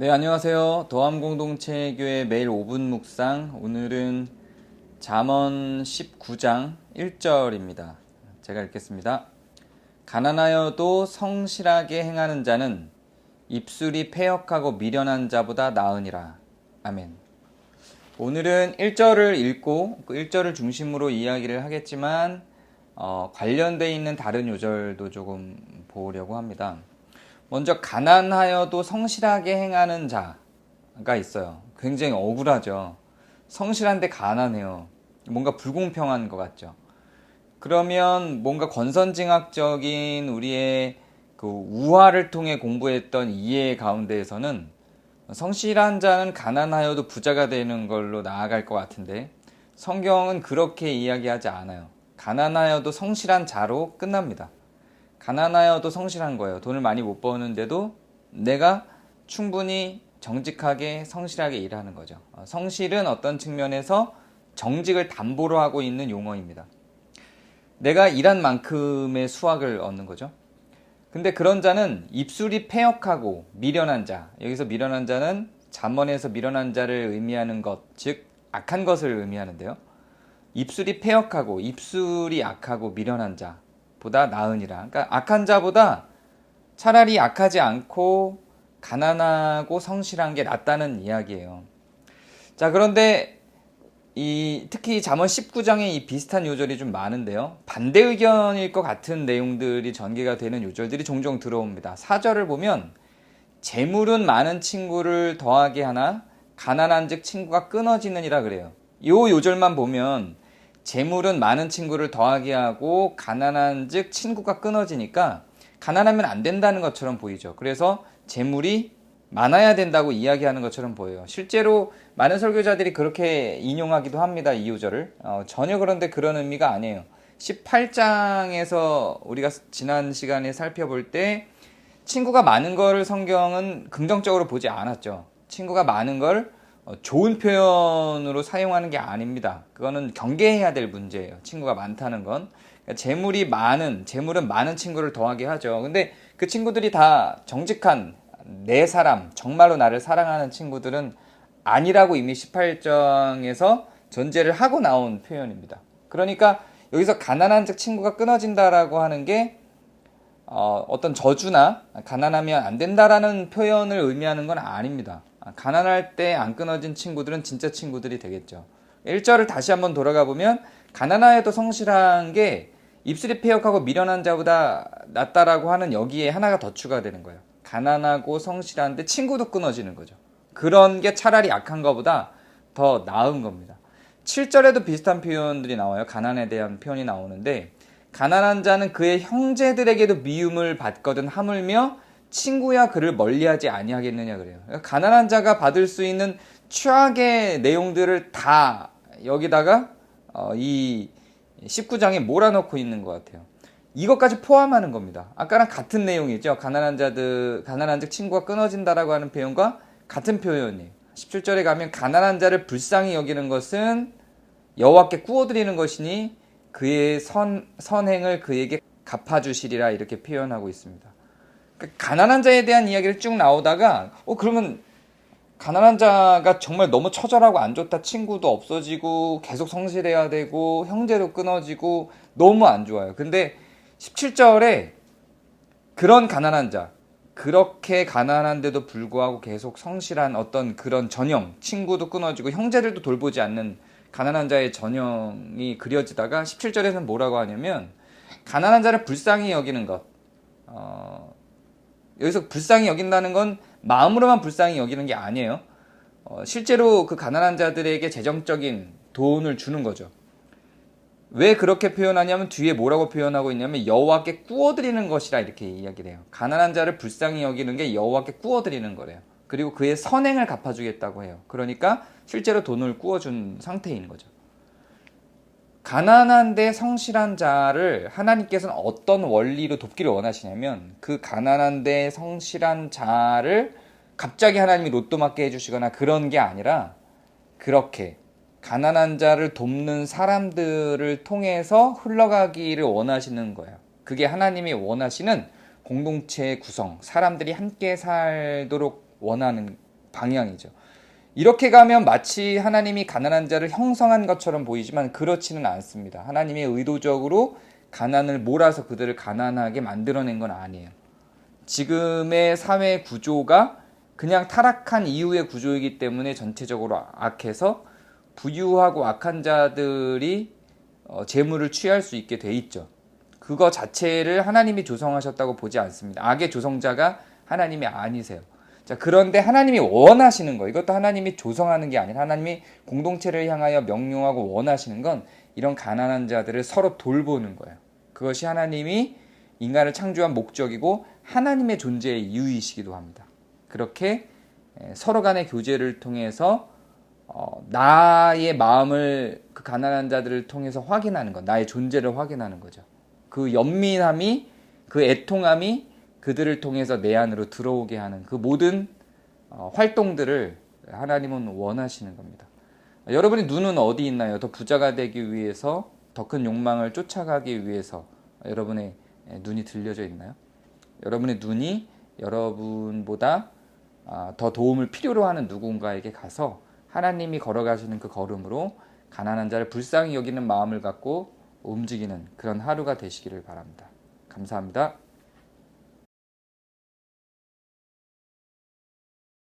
네, 안녕하세요. 도암공동체교회 매일 5분 묵상. 오늘은 잠언 19장 1절입니다. 제가 읽겠습니다. 가난하여도 성실하게 행하는 자는 입술이 패역하고 미련한 자보다 나으니라. 아멘. 오늘은 1절을 읽고 그 1절을 중심으로 이야기를 하겠지만 어, 관련돼 있는 다른 요절도 조금 보려고 합니다. 먼저 가난하여도 성실하게 행하는 자가 있어요. 굉장히 억울하죠. 성실한데 가난해요. 뭔가 불공평한 것 같죠. 그러면 뭔가 권선징악적인 우리의 그 우화를 통해 공부했던 이해 가운데에서는 성실한 자는 가난하여도 부자가 되는 걸로 나아갈 것 같은데 성경은 그렇게 이야기하지 않아요. 가난하여도 성실한 자로 끝납니다. 가난하여도 성실한 거예요. 돈을 많이 못 버는데도 내가 충분히 정직하게 성실하게 일하는 거죠. 어, 성실은 어떤 측면에서 정직을 담보로 하고 있는 용어입니다. 내가 일한 만큼의 수확을 얻는 거죠. 근데 그런 자는 입술이 패역하고 미련한 자. 여기서 미련한 자는 잠언에서 미련한 자를 의미하는 것, 즉 악한 것을 의미하는데요. 입술이 패역하고 입술이 악하고 미련한 자 보다 나으니라. 그러니까 악한 자보다 차라리 악하지 않고 가난하고 성실한 게 낫다는 이야기예요. 자, 그런데 이 특히 잠언 19장에 이 비슷한 요절이 좀 많은데요. 반대 의견일 것 같은 내용들이 전개가 되는 요절들이 종종 들어옵니다. 사절을 보면 재물은 많은 친구를 더하게 하나 가난한즉 친구가 끊어지느니라 그래요. 요 요절만 보면 재물은 많은 친구를 더하게 하고 가난한 즉 친구가 끊어지니까 가난하면 안 된다는 것처럼 보이죠. 그래서 재물이 많아야 된다고 이야기하는 것처럼 보여요. 실제로 많은 설교자들이 그렇게 인용하기도 합니다. 이 요절을. 어, 전혀 그런데 그런 의미가 아니에요. 18장에서 우리가 지난 시간에 살펴볼 때 친구가 많은 걸 성경은 긍정적으로 보지 않았죠. 친구가 많은 걸 어, 좋은 표현으로 사용하는 게 아닙니다. 그거는 경계해야 될 문제예요. 친구가 많다는 건. 그러니까 재물이 많은, 재물은 많은 친구를 더하게 하죠. 근데 그 친구들이 다 정직한 내 사람, 정말로 나를 사랑하는 친구들은 아니라고 이미 18장에서 전제를 하고 나온 표현입니다. 그러니까 여기서 가난한 즉 친구가 끊어진다라고 하는 게 어, 어떤 저주나 가난하면 안 된다라는 표현을 의미하는 건 아닙니다. 가난할 때 안 끊어진 친구들은 진짜 친구들이 되겠죠. 1절을 다시 한번 돌아가 보면 가난하여도 성실한 게 입술이 패역하고 미련한 자보다 낫다라고 하는 여기에 하나가 더 추가되는 거예요. 가난하고 성실한데 친구도 끊어지는 거죠. 그런 게 차라리 악한 것보다 더 나은 겁니다. 7절에도 비슷한 표현들이 나와요. 가난에 대한 표현이 나오는데 가난한 자는 그의 형제들에게도 미움을 받거든 하물며 친구야 그를 멀리하지 아니하겠느냐 그래요. 그러니까 가난한 자가 받을 수 있는 최악의 내용들을 다 여기다가 어, 이 19장에 몰아넣고 있는 것 같아요. 이것까지 포함하는 겁니다. 아까랑 같은 내용이죠. 가난한 자들, 가난한 즉 친구가 끊어진다라고 하는 표현과 같은 표현이에요. 17절에 가면 가난한 자를 불쌍히 여기는 것은 여호와께 구워드리는 것이니 그의 선, 선행을 그에게 갚아주시리라 이렇게 표현하고 있습니다. 그 가난한 자에 대한 이야기를 쭉 나오다가 어 그러면 가난한 자가 정말 너무 처절하고 안 좋다 친구도 없어지고 계속 성실해야 되고 형제도 끊어지고 너무 안 좋아요. 근데 17절에 그런 가난한 자 그렇게 가난한데도 불구하고 계속 성실한 어떤 그런 전형 친구도 끊어지고 형제들도 돌보지 않는 가난한 자의 전형이 그려지다가 17절에서는 뭐라고 하냐면 가난한 자를 불쌍히 여기는 것 어, 여기서 불쌍히 여긴다는 건 마음으로만 불쌍히 여기는 게 아니에요. 어, 실제로 그 가난한 자들에게 재정적인 돈을 주는 거죠. 왜 그렇게 표현하냐면 뒤에 뭐라고 표현하고 있냐면 여호와께 구워드리는 것이라 이렇게 이야기를 해요. 가난한 자를 불쌍히 여기는 게 여호와께 구워드리는 거래요. 그리고 그의 선행을 갚아주겠다고 해요. 그러니까 실제로 돈을 구워준 상태인 거죠. 가난한데 성실한 자를 하나님께서는 어떤 원리로 돕기를 원하시냐면 그 가난한데 성실한 자를 갑자기 하나님이 로또 맞게 해주시거나 그런 게 아니라 그렇게 가난한 자를 돕는 사람들을 통해서 흘러가기를 원하시는 거예요. 그게 하나님이 원하시는 공동체의 구성, 사람들이 함께 살도록 원하는 방향이죠. 이렇게 가면 마치 하나님이 가난한 자를 형성한 것처럼 보이지만 그렇지는 않습니다. 하나님이 의도적으로 가난을 몰아서 그들을 가난하게 만들어낸 건 아니에요. 지금의 사회 구조가 그냥 타락한 이후의 구조이기 때문에 전체적으로 악해서 부유하고 악한 자들이 어, 재물을 취할 수 있게 돼 있죠. 그거 자체를 하나님이 조성하셨다고 보지 않습니다. 악의 조성자가 하나님이 아니세요. 자, 그런데 하나님이 원하시는 거, 이것도 하나님이 조성하는 게 아니라 하나님이 공동체를 향하여 명령하고 원하시는 건 이런 가난한 자들을 서로 돌보는 거예요. 그것이 하나님이 인간을 창조한 목적이고 하나님의 존재의 이유이시기도 합니다. 그렇게 에, 서로 간의 교제를 통해서 어, 나의 마음을 그 가난한 자들을 통해서 확인하는 것, 나의 존재를 확인하는 거죠. 그 연민함이, 그 애통함이 그들을 통해서 내 안으로 들어오게 하는 그 모든 어, 활동들을 하나님은 원하시는 겁니다. 여러분의 눈은 어디 있나요? 더 부자가 되기 위해서, 더 큰 욕망을 쫓아가기 위해서 여러분의 눈이 들려져 있나요? 여러분의 눈이 여러분보다 아, 더 도움을 필요로 하는 누군가에게 가서 하나님이 걸어가시는 그 걸음으로 가난한 자를 불쌍히 여기는 마음을 갖고 움직이는 그런 하루가 되시기를 바랍니다. 감사합니다.